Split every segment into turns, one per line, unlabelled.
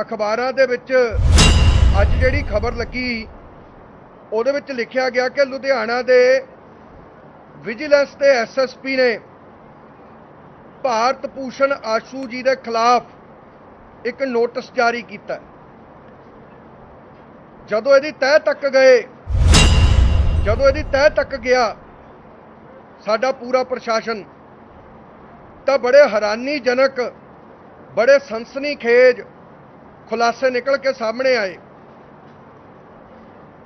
ਅਖਬਾਰਾਂ ਦੇ ਵਿੱਚ ਅੱਜ ਜਿਹੜੀ ਖਬਰ ਲੱਗੀ, ਉਹਦੇ ਵਿੱਚ ਲਿਖਿਆ ਗਿਆ ਕਿ ਲੁਧਿਆਣਾ ਦੇ ਵਿਜੀਲੈਂਸ ਦੇ ਐਸਐਸਪੀ ਨੇ ਭਾਰਤ ਭੂਸ਼ਣ ਆਸ਼ੂ ਜੀ ਦੇ ਖਿਲਾਫ ਇੱਕ ਨੋਟਿਸ ਜਾਰੀ ਕੀਤਾ। ਜਦੋਂ ਇਹਦੀ ਤਹਿ ਤੱਕ ਗਏ, ਜਦੋਂ ਇਹਦੀ ਤਹਿ ਤੱਕ ਗਿਆ ਸਾਡਾ ਪੂਰਾ ਪ੍ਰਸ਼ਾਸਨ, ਤਾਂ ਬੜੇ ਹੈਰਾਨੀਜਨਕ, ਬੜੇ ਸਨਸਨੀਖੇਜ ਖੁਲਾਸੇ ਨਿਕਲ ਕੇ ਸਾਹਮਣੇ ਆਏ।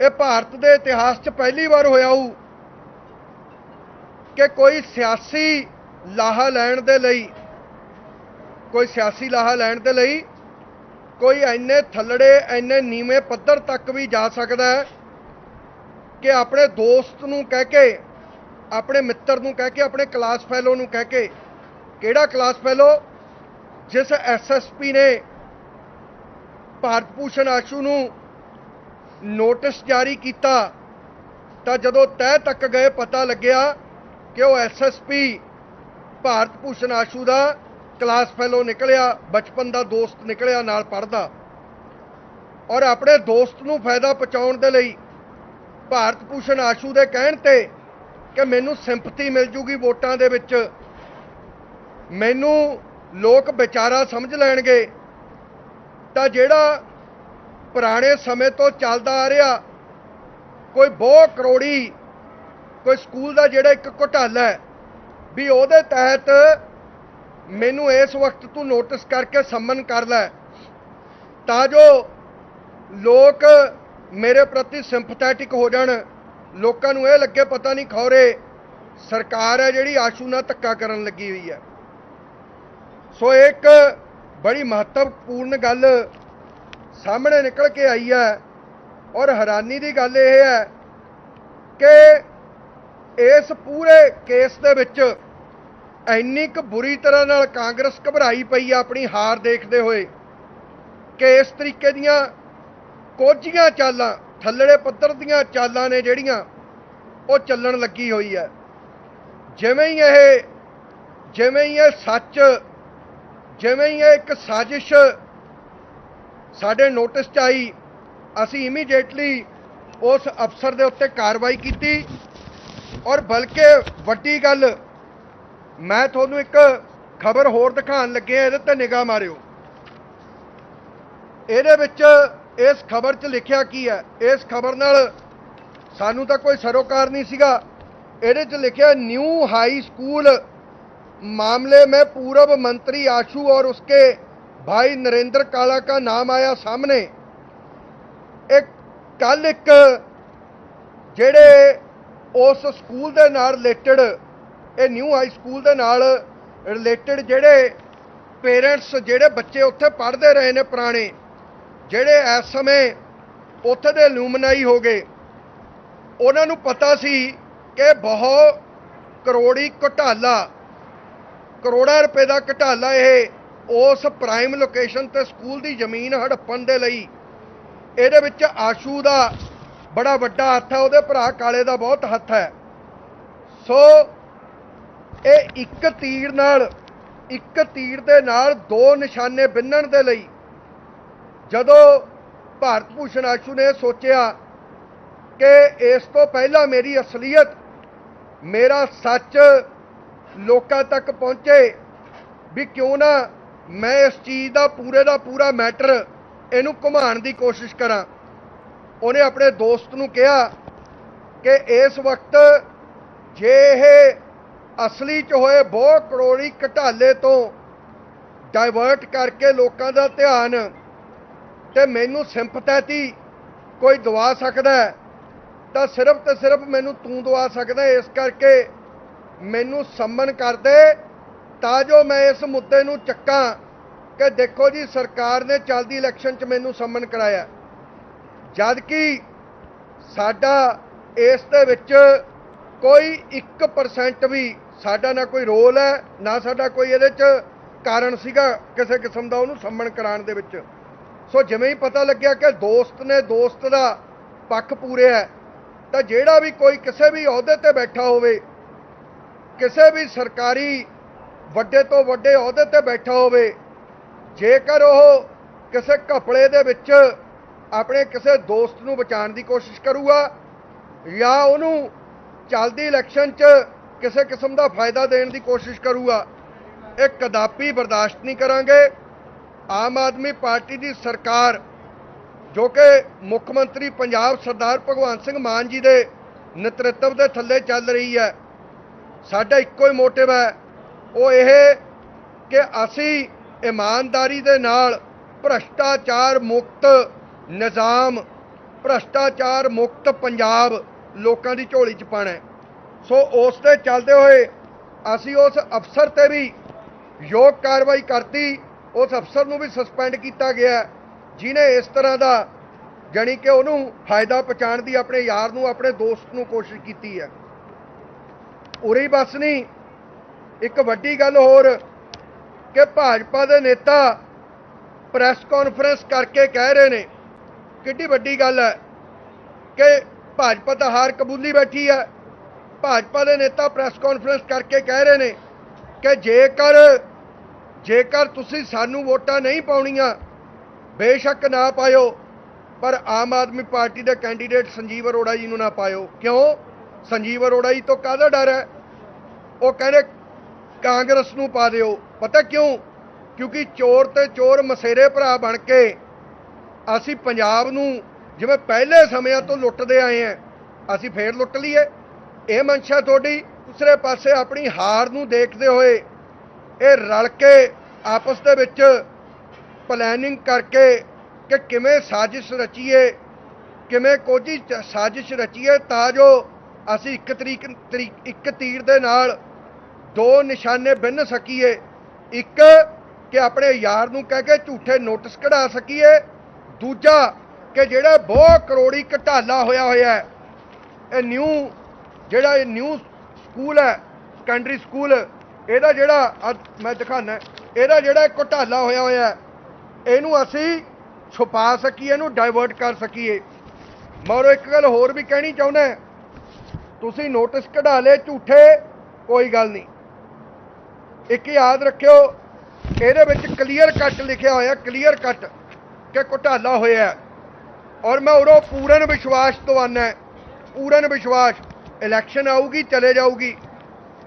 ਇਹ ਭਾਰਤ ਦੇ ਇਤਿਹਾਸ 'ਚ ਪਹਿਲੀ ਵਾਰ ਹੋਇਆ ਹੋਊ ਕਿ ਕੋਈ ਸਿਆਸੀ ਲਾਹਾ ਲੈਣ ਦੇ ਲਈ, ਕੋਈ ਸਿਆਸੀ ਲਾਹਾ ਲੈਣ ਦੇ ਲਈ ਕੋਈ ਐਨੇ ਥੱਲੜੇ ਐਨੇ ਨੀਵੇਂ ਪੱਧਰ ਤੱਕ ਵੀ ਜਾ ਸਕਦਾ ਹੈ ਕਿ ਆਪਣੇ ਦੋਸਤ ਨੂੰ ਕਹਿ ਕੇ, ਆਪਣੇ ਮਿੱਤਰ ਨੂੰ ਕਹਿ ਕੇ, ਆਪਣੇ ਕਲਾਸ ਫੈਲੋ ਨੂੰ ਕਹਿ ਕੇ, ਕਿਹੜਾ ਕਲਾਸ ਫੈਲੋ? ਜਿਸ ਐਸਐਸਪੀ ਨੇ ਭਾਰਤ ਭੂਸ਼ਣ ਆਸ਼ੂ ਨੂੰ ਨੋਟਿਸ ਜਾਰੀ ਕੀਤਾ, ਤਾਂ ਜਦੋਂ ਤਹਿ ਤੱਕ ਗਏ ਪਤਾ ਲੱਗਿਆ ਕਿ ਉਹ ਐਸਐਸਪੀ ਭਾਰਤ ਭੂਸ਼ਣ ਆਸ਼ੂ ਦਾ ਕਲਾਸ ਫੈਲੋ ਨਿਕਲਿਆ, ਬਚਪਨ ਦਾ ਦੋਸਤ ਨਿਕਲਿਆ, ਨਾਲ ਪੜਦਾ ਔਰ ਆਪਣੇ ਦੋਸਤ ਨੂੰ ਫਾਇਦਾ ਪਹੁੰਚਾਉਣ ਦੇ ਲਈ ਭਾਰਤ ਭੂਸ਼ਣ ਆਸ਼ੂ ਦੇ ਕਹਿਣ ਤੇ ਕਿ ਮੈਨੂੰ ਸਿੰਪਥੀ ਮਿਲ ਜੂਗੀ ਵੋਟਾਂ ਦੇ ਵਿੱਚ। ਮੈਨੂੰ ਲੋਕ ਵਿਚਾਰਾ ਸਮਝ ਲੈਣਗੇ ਤਾਂ ਜਿਹੜਾ ਪੁਰਾਣੇ ਸਮੇਂ ਤੋਂ ਚੱਲਦਾ ਆ ਰਿਹਾ, ਕੋਈ ਬਹੁ ਕਰੋੜੀ, ਕੋਈ ਸਕੂਲ ਦਾ ਜਿਹੜਾ ਇੱਕ ਘੁਟਾਲਾ ਹੈ, ਵੀ ਉਹਦੇ ਤਹਿਤ ਮੈਨੂੰ ਇਸ ਵਕਤ ਤੂੰ ਨੋਟਿਸ ਕਰਕੇ ਸੰਮਨ ਕਰ ਲੈ। ਤਾਂ ਜੋ ਲੋਕ ਮੇਰੇ ਪ੍ਰਤੀ ਸਿੰਪਥੈਟਿਕ ਹੋ ਜਾਣ, ਲੋਕਾਂ ਨੂੰ ਇਹ ਲੱਗੇ ਪਤਾ ਨਹੀਂ ਖੌਰੇ, ਸਰਕਾਰ ਹੈ ਜਿਹੜੀ ਆਸ਼ੂ ਨਾਲ ਧੱਕਾ ਕਰਨ ਲੱਗੀ ਹੋਈ ਹੈ। ਸੋ ਇੱਕ ਬੜੀ ਮਹੱਤਵਪੂਰਨ ਗੱਲ ਸਾਹਮਣੇ ਨਿਕਲ ਕੇ ਆਈ ਹੈ ਔਰ ਹੈਰਾਨੀ ਦੀ ਗੱਲ ਇਹ ਹੈ ਕਿ ਇਸ ਪੂਰੇ ਕੇਸ ਦੇ ਵਿੱਚ ਇੰਨੀ ਕੁ ਬੁਰੀ ਤਰ੍ਹਾਂ ਨਾਲ ਕਾਂਗਰਸ ਘਬਰਾਈ ਪਈ ਆ ਆਪਣੀ ਹਾਰ ਦੇਖਦੇ ਹੋਏ ਕਿ ਇਸ ਤਰੀਕੇ ਦੀਆਂ ਕੋਝੀਆਂ ਚਾਲਾਂ, ਥੱਲੜੇ ਪੱਧਰ ਦੀਆਂ ਚਾਲਾਂ ਨੇ ਜਿਹੜੀਆਂ ਉਹ ਚੱਲਣ ਲੱਗੀ ਹੋਈ ਹੈ। ਜਿਵੇਂ ਹੀ ਇਹ, ਜਿਵੇਂ ਹੀ ਇਹ ਸੱਚ ਜਿਵੇਂ ਹੀ ਇਹ ਇੱਕ ਸਾਜ਼ਿਸ਼ ਸਾਡੇ ਨੋਟਿਸ 'ਚ ਆਈ, ਅਸੀਂ ਇਮੀਡੀਏਟਲੀ ਉਸ ਅਫਸਰ ਦੇ ਉੱਤੇ ਕਾਰਵਾਈ ਕੀਤੀ ਔਰ ਬਲਕਿ ਵੱਡੀ ਗੱਲ, ਮੈਂ ਤੁਹਾਨੂੰ ਇੱਕ ਖਬਰ ਹੋਰ ਦਿਖਾਉਣ ਲੱਗੇ ਇਹਦੇ ਤੇ ਨਿਗਾਹ ਮਾਰਿਓ। ਇਹਦੇ ਵਿੱਚ ਇਸ ਖਬਰ 'ਚ ਲਿਖਿਆ ਕੀ ਹੈ? ਇਸ ਖਬਰ ਨਾਲ ਸਾਨੂੰ ਤਾਂ ਕੋਈ ਸਰੋਕਾਰ ਨਹੀਂ ਸੀਗਾ। ਇਹਦੇ 'ਚ ਲਿਖਿਆ ਨਿਊ ਹਾਈ ਸਕੂਲ मामले में पूर्व मंत्री आशु और उसके भाई नरेंद्र काला का नाम आया सामने ਇੱਕ ਕੱਲ ਇੱਕ ਜਿਹੜੇ ਉਸ ਸਕੂਲ ਦੇ ਨਾਲ ਰਿਲੇਟਡ ਇਹ ਨਿਊ ਹਾਈ ਸਕੂਲ ਦੇ ਨਾਲ ਰਿਲੇਟਡ ਜਿਹੜੇ ਪੇਰੈਂਟਸ ਜਿਹੜੇ ਬੱਚੇ ਉੱਥੇ ਪੜ੍ਹਦੇ ਰਹੇ ਨੇ ਪੁਰਾਣੇ ਜਿਹੜੇ ਇਸ ਸਮੇਂ ਉੱਥੇ ਦੇ ਲੂਮਨਾਈ ਹੋ ਗਏ ਉਹਨਾਂ ਨੂੰ ਪਤਾ ਸੀ ਕਿ ਬਹੁਤ ਕਰੋੜੀ ਘੁਟਾਲਾ ਕਰੋੜਾਂ ਰੁਪਏ ਦਾ ਘਟਾਲਾ ਇਹ ਉਸ ਪ੍ਰਾਈਮ ਲੋਕੇਸ਼ਨ ਤੇ ਸਕੂਲ ਦੀ ਜ਼ਮੀਨ ਹੜੱਪਣ ਦੇ ਲਈ। ਇਹਦੇ ਵਿੱਚ ਆਸ਼ੂ ਦਾ ਬੜਾ ਵੱਡਾ ਹੱਥ ਹੈ, ਉਹਦੇ ਭਰਾ ਕਾਲੇ ਦਾ ਬਹੁਤ ਹੱਥ ਹੈ। ਸੋ ਇਹ ਇੱਕ ਤੀਰ ਨਾਲ, ਇੱਕ ਤੀਰ ਦੇ ਨਾਲ ਦੋ ਨਿਸ਼ਾਨੇ ਬਿੰਨਣ ਦੇ ਲਈ ਜਦੋਂ ਭਾਰਤ ਭੂਸ਼ਣ ਆਸ਼ੂ ਨੇ ਸੋਚਿਆ ਕਿ ਇਸ ਤੋਂ ਪਹਿਲਾਂ ਮੇਰੀ ਅਸਲੀਅਤ, ਮੇਰਾ ਸੱਚ ਲੋਕਾਂ ਤੱਕ ਪਹੁੰਚੇ ਵੀ ਕਿਉਂ ਨਾ ਮੈਂ ਇਸ ਚੀਜ਼ ਦਾ ਪੂਰੇ ਦਾ ਪੂਰਾ ਮੈਟਰ ਇਹਨੂੰ ਘੁਮਾਉਣ ਦੀ ਕੋਸ਼ਿਸ਼ ਕਰਾਂ। ਉਹਨੇ ਆਪਣੇ ਦੋਸਤ ਨੂੰ ਕਿਹਾ ਕਿ ਇਸ ਵਕਤ ਜੇ ਇਹ ਅਸਲੀ ਚ ਹੋਏ ਬਹੁਤ ਕਰੋੜੀ ਘਟਾਲੇ ਤੋਂ ਡਾਇਵਰਟ ਕਰਕੇ ਲੋਕਾਂ ਦਾ ਧਿਆਨ ਤੇ ਮੈਨੂੰ ਸਿੰਪਥੈਟੀ ਕੋਈ ਦਵਾ ਸਕਦਾ ਤਾਂ ਸਿਰਫ ਤੇ ਸਿਰਫ ਮੈਨੂੰ ਤੂੰ ਦਵਾ ਸਕਦਾ ਇਸ ਕਰਕੇ ਮੈਨੂੰ ਸੰਮਨ ਕਰਦੇ, ਤਾਂ ਜੋ ਮੈਂ ਇਸ ਮੁੱਦੇ ਨੂੰ ਚੱਕਾਂ ਕਿ ਦੇਖੋ ਜੀ, ਸਰਕਾਰ ਨੇ ਚੱਲਦੀ ਇਲੈਕਸ਼ਨ 'ਚ ਮੈਨੂੰ ਸੰਮਨ ਕਰਾਇਆ। ਜਦ ਕਿ ਸਾਡਾ ਇਸ ਦੇ ਵਿੱਚ ਕੋਈ 1% ਵੀ ਸਾਡਾ ਨਾ ਕੋਈ ਰੋਲ ਹੈ, ਨਾ ਸਾਡਾ ਕੋਈ ਇਹਦੇ 'ਚ ਕਾਰਨ ਸੀਗਾ ਕਿਸੇ ਕਿਸਮ ਦਾ ਉਹਨੂੰ ਸੰਮਨ ਕਰਾਉਣ ਦੇ ਵਿੱਚ। ਸੋ ਜਿਵੇਂ ਹੀ ਪਤਾ ਲੱਗਿਆ ਕਿ ਦੋਸਤ ਨੇ ਦੋਸਤ ਦਾ ਪੱਖ ਪੂਰਿਆ ਤਾਂ ਜਿਹੜਾ ਵੀ ਕੋਈ ਕਿਸੇ ਵੀ ਅਹੁਦੇ ਤੇ ਬੈਠਾ ਹੋਵੇ ਕਿਸੇ ਵੀ ਸਰਕਾਰੀ ਵੱਡੇ ਤੋਂ ਵੱਡੇ ਅਹੁਦੇ ਤੇ ਬੈਠਾ ਹੋਵੇ, ਜੇਕਰ ਉਹ ਕਿਸੇ ਘਪਲੇ ਦੇ ਵਿੱਚ ਆਪਣੇ ਕਿਸੇ ਦੋਸਤ ਨੂੰ ਬਚਾਉਣ ਦੀ ਕੋਸ਼ਿਸ਼ ਕਰੂਗਾ ਜਾਂ ਉਹਨੂੰ ਚੱਲਦੀ ਇਲੈਕਸ਼ਨ 'ਚ ਕਿਸੇ ਕਿਸਮ ਦਾ ਫਾਇਦਾ ਦੇਣ ਦੀ ਕੋਸ਼ਿਸ਼ ਕਰੂਗਾ, ਇਹ ਕਦਾਪੀ ਬਰਦਾਸ਼ਤ ਨਹੀਂ ਕਰਾਂਗੇ। ਆਮ ਆਦਮੀ ਪਾਰਟੀ ਦੀ ਸਰਕਾਰ, ਜੋ ਕਿ ਮੁੱਖ ਮੰਤਰੀ ਪੰਜਾਬ ਸਰਦਾਰ ਭਗਵੰਤ ਸਿੰਘ ਮਾਨ ਜੀ ਦੇ ਨੇਤਰਤਵ ਦੇ ਥੱਲੇ ਚੱਲ ਰਹੀ ਹੈ ਸਾਡਾ ਇੱਕੋ ਹੀ ਮੋਟਿਵ ਹੈ। ਉਹ ਇਹ ਕਿ ਅਸੀਂ ਇਮਾਨਦਾਰੀ ਦੇ ਨਾਲ ਭ੍ਰਸ਼ਟਾਚਾਰ ਮੁਕਤ ਨਿਜ਼ਾਮ ਭ੍ਰਸ਼ਟਾਚਾਰ ਮੁਕਤ ਪੰਜਾਬ ਲੋਕਾਂ ਦੀ ਝੋਲੀ 'ਚ ਪਾਣਾ ਸੋ ਉਸ ਤੇ ਚੱਲਦੇ ਹੋਏ ਅਸੀਂ ਉਸ ਅਫਸਰ ਤੇ ਵੀ ਯੋਗ ਕਾਰਵਾਈ ਕਰਤੀ। ਉਸ ਅਫਸਰ ਨੂੰ ਵੀ ਸਸਪੈਂਡ ਕੀਤਾ ਗਿਆ ਹੈ, ਜਿਨੇ ਇਸ ਤਰ੍ਹਾਂ ਦਾ ਜਾਣੀ ਕਿ ਉਹਨੂੰ ਫਾਇਦਾ ਪਹੁੰਚਾਉਣ ਦੀ ਆਪਣੇ ਯਾਰ ਨੂੰ ਆਪਣੇ ਦੋਸਤ ਨੂੰ ਕੋਸ਼ਿਸ਼ ਕੀਤੀ ਹੈ। ਉਰੇ ਹੀ ਬਸ ਨਹੀਂ ਇੱਕ ਵੱਡੀ ਗੱਲ ਹੋਰ ਕਿ ਭਾਜਪਾ ਦੇ ਨੇਤਾ ਪ੍ਰੈਸ ਕਾਨਫਰੰਸ ਕਰਕੇ ਕਹਿ ਰਹੇ ਨੇ, ਕਿੱਡੀ ਵੱਡੀ ਗੱਲ ਹੈ ਕਿ ਭਾਜਪਾ ਤਾਂ ਹਾਰ ਕਬੂਲੀ ਬੈਠੀ ਹੈ। ਭਾਜਪਾ ਦੇ ਨੇਤਾ ਪ੍ਰੈਸ ਕਾਨਫਰੰਸ ਕਰਕੇ ਕਹਿ ਰਹੇ ਨੇ ਕਿ ਜੇਕਰ ਜੇਕਰ ਤੁਸੀਂ ਸਾਨੂੰ ਵੋਟਾਂ ਨਹੀਂ ਪਾਉਣੀਆਂ, ਬੇਸ਼ੱਕ ਨਾ ਪਾਇਓ, ਪਰ ਆਮ ਆਦਮੀ ਪਾਰਟੀ ਦੇ ਕੈਂਡੀਡੇਟ ਸੰਜੀਵ ਅਰੋੜਾ ਜੀ ਨੂੰ ਨਾ ਪਾਇਓ। ਕਿਉਂ? ਸੰਜੀਵ ਅਰੋੜਾ ਜੀ ਤੋਂ ਕਾਹਦਾ ਡਰ ਹੈ? ਉਹ ਕਹਿੰਦੇ ਕਾਂਗਰਸ ਨੂੰ ਪਾ ਦਿਓ। ਪਤਾ ਕਿਉਂ? ਕਿਉਂਕਿ ਚੋਰ ਤੇ ਚੋਰ ਮਸੇਰੇ ਭਰਾ ਬਣ ਕੇ ਅਸੀਂ ਪੰਜਾਬ ਨੂੰ ਜਿਵੇਂ ਪਹਿਲੇ ਸਮਿਆਂ ਤੋਂ ਲੁੱਟਦੇ ਆਏ ਆਂ ਅਸੀਂ ਫੇਰ ਲੁੱਟ ਲਈਏ। ਇਹ ਮਨਸ਼ਾ ਤੁਹਾਡੀ ਦੂਸਰੇ ਪਾਸੇ ਆਪਣੀ ਹਾਰ ਨੂੰ ਦੇਖਦੇ ਹੋਏ ਇਹ ਰਲ ਕੇ ਆਪਸ ਦੇ ਵਿੱਚ ਪਲੈਨਿੰਗ ਕਰਕੇ ਕਿ ਕਿਵੇਂ ਸਾਜ਼ਿਸ਼ ਰਚੀਏ, ਕਿਵੇਂ ਕੋਝੀ ਚ- ਸਾਜ਼ਿਸ਼ ਰਚੀਏ ਤਾਂ ਜੋ ਅਸੀਂ ਇੱਕ ਤਰੀਕ, ਤਰੀਕ- ਇੱਕ ਤੀਰ ਦੇ ਨਾਲ ਦੋ ਨਿਸ਼ਾਨੇ ਬਿੰਨ ਸਕੀਏ। ਇੱਕ ਕਿ ਆਪਣੇ ਯਾਰ ਨੂੰ ਕਹਿ ਕੇ ਝੂਠੇ ਨੋਟਿਸ ਕਢਾ ਸਕੀਏ। ਦੂਜਾ ਕਿ ਜਿਹੜਾ ਬਹੁਤ ਕਰੋੜੀ ਘਟਾਲਾ ਹੋਇਆ ਹੋਇਆ ਹੈ, ਇਹ ਨਿਊ ਜਿਹੜਾ ਇਹ ਨਿਊ ਸਕੂਲ ਹੈ ਸੈਕੰਡਰੀ ਸਕੂਲ ਇਹਦਾ ਜਿਹੜਾ ਮੈਂ ਦਿਖਾਣਾ ਇਹਦਾ ਜਿਹੜਾ ਘੁਟਾਲਾ ਹੋਇਆ ਹੋਇਆ ਇਹਨੂੰ ਅਸੀਂ ਛੁਪਾ ਸਕੀਏ, ਇਹਨੂੰ ਡਾਇਵਰਟ ਕਰ ਸਕੀਏ। ਮਗਰੋਂ ਇੱਕ ਗੱਲ ਹੋਰ ਵੀ ਕਹਿਣੀ ਚਾਹੁੰਦਾ ਤੁਸੀਂ ਨੋਟਿਸ ਕਢਾ ਲਏ ਝੂਠੇ, ਕੋਈ ਗੱਲ ਨਹੀਂ। ਇੱਕ ਯਾਦ ਰੱਖਿਓ, ਇਹਦੇ ਵਿੱਚ ਕਲੀਅਰ ਕੱਟ ਲਿਖਿਆ ਹੋਇਆ ਕਲੀਅਰ ਕੱਟ ਕਿ ਘੁਟਾਲਾ ਹੋਇਆ ਔਰ ਮੈਂ ਉਰੋਂ ਪੂਰਨ ਵਿਸ਼ਵਾਸ ਦਵਾਨਾ ਹੈ। ਪੂਰਨ ਵਿਸ਼ਵਾਸ ਇਲੈਕਸ਼ਨ ਆਊਗੀ, ਚਲੇ ਜਾਊਗੀ।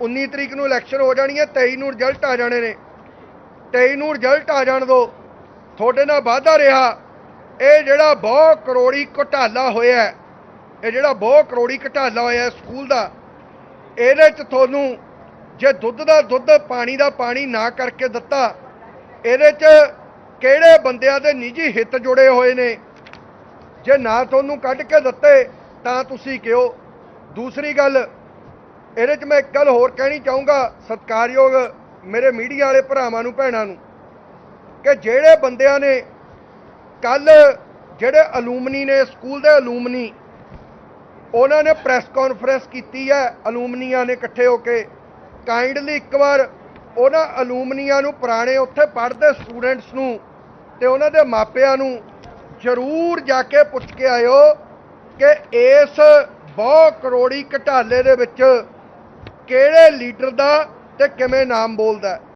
19 ਤਰੀਕ ਨੂੰ ਇਲੈਕਸ਼ਨ ਹੋ ਜਾਣੀ ਹੈ 23 ਨੂੰ ਰਿਜ਼ਲਟ ਆ ਜਾਣੇ ਨੇ। 23 ਨੂੰ ਰਿਜ਼ਲਟ ਆ ਜਾਣ ਦੋ। ਤੁਹਾਡੇ ਨਾਲ ਵਾਅਦਾ ਰਿਹਾ। ਇਹ ਜਿਹੜਾ ਬਹੁਤ ਕਰੋੜੀ ਘੁਟਾਲਾ ਹੋਇਆ ਇਹ ਜਿਹੜਾ ਬਹੁਤ ਕਰੋੜੀ ਘਟਾਲਾ ਹੋਇਆ ਸਕੂਲ ਦਾ, ਇਹਦੇ ਚ ਤੁਹਾਨੂੰ ਜੇ ਦੁੱਧ ਦਾ ਦੁੱਧ ਪਾਣੀ ਦਾ ਪਾਣੀ ਨਾ ਕਰਕੇ ਦਿੱਤਾ, ਇਹਦੇ ਚ ਕਿਹੜੇ ਬੰਦਿਆਂ ਦੇ ਨਿੱਜੀ ਹਿੱਤ ਜੁੜੇ ਹੋਏ ਨੇ? ਜੇ ਨਾ ਤੁਹਾਨੂੰ ਕੱਢ ਕੇ ਦਿੱਤੇ, ਤਾਂ ਤੁਸੀਂ ਕਿਉਂ? ਦੂਸਰੀ ਗੱਲ, ਇਹਦੇ 'ਚ ਮੈਂ ਇੱਕ ਗੱਲ ਹੋਰ ਕਹਿਣੀ ਚਾਹੂੰਗਾ, ਸਤਿਕਾਰਯੋਗ ਮੇਰੇ ਮੀਡੀਆ ਵਾਲੇ ਭਰਾਵਾਂ ਨੂੰ, ਭੈਣਾਂ ਨੂੰ, ਕਿ ਜਿਹੜੇ ਬੰਦਿਆਂ ਨੇ ਕੱਲ ਜਿਹੜੇ ਅਲੂਮਨੀ ਨੇ, ਸਕੂਲ ਦੇ ਅਲੂਮਨੀ ਉਹਨਾਂ ਨੇ ਪ੍ਰੈਸ ਕਾਨਫਰੰਸ ਕੀਤੀ ਹੈ, ਅਲੂਮਨੀਆਂ ਨੇ ਇਕੱਠੇ ਹੋ ਕੇ। ਕਾਈਂਡਲੀ ਇੱਕ ਵਾਰ ਉਹਨਾਂ ਅਲੂਮਨੀਆਂ ਨੂੰ ਪੁਰਾਣੇ ਉੱਥੇ ਪੜ੍ਹਦੇ ਸਟੂਡੈਂਟਸ ਨੂੰ ਤੇ ਉਹਨਾਂ ਦੇ ਮਾਪਿਆਂ ਨੂੰ ਜ਼ਰੂਰ ਜਾ ਕੇ ਪੁੱਛ ਕੇ ਆਇਓ ਕਿ ਇਸ ਬਹੁ ਕਰੋੜੀ ਘਟਾਲੇ ਦੇ ਵਿੱਚ ਕਿਹੜੇ ਲੀਡਰ ਦਾ ਤੇ ਕਿਵੇਂ ਨਾਮ ਬੋਲਦਾ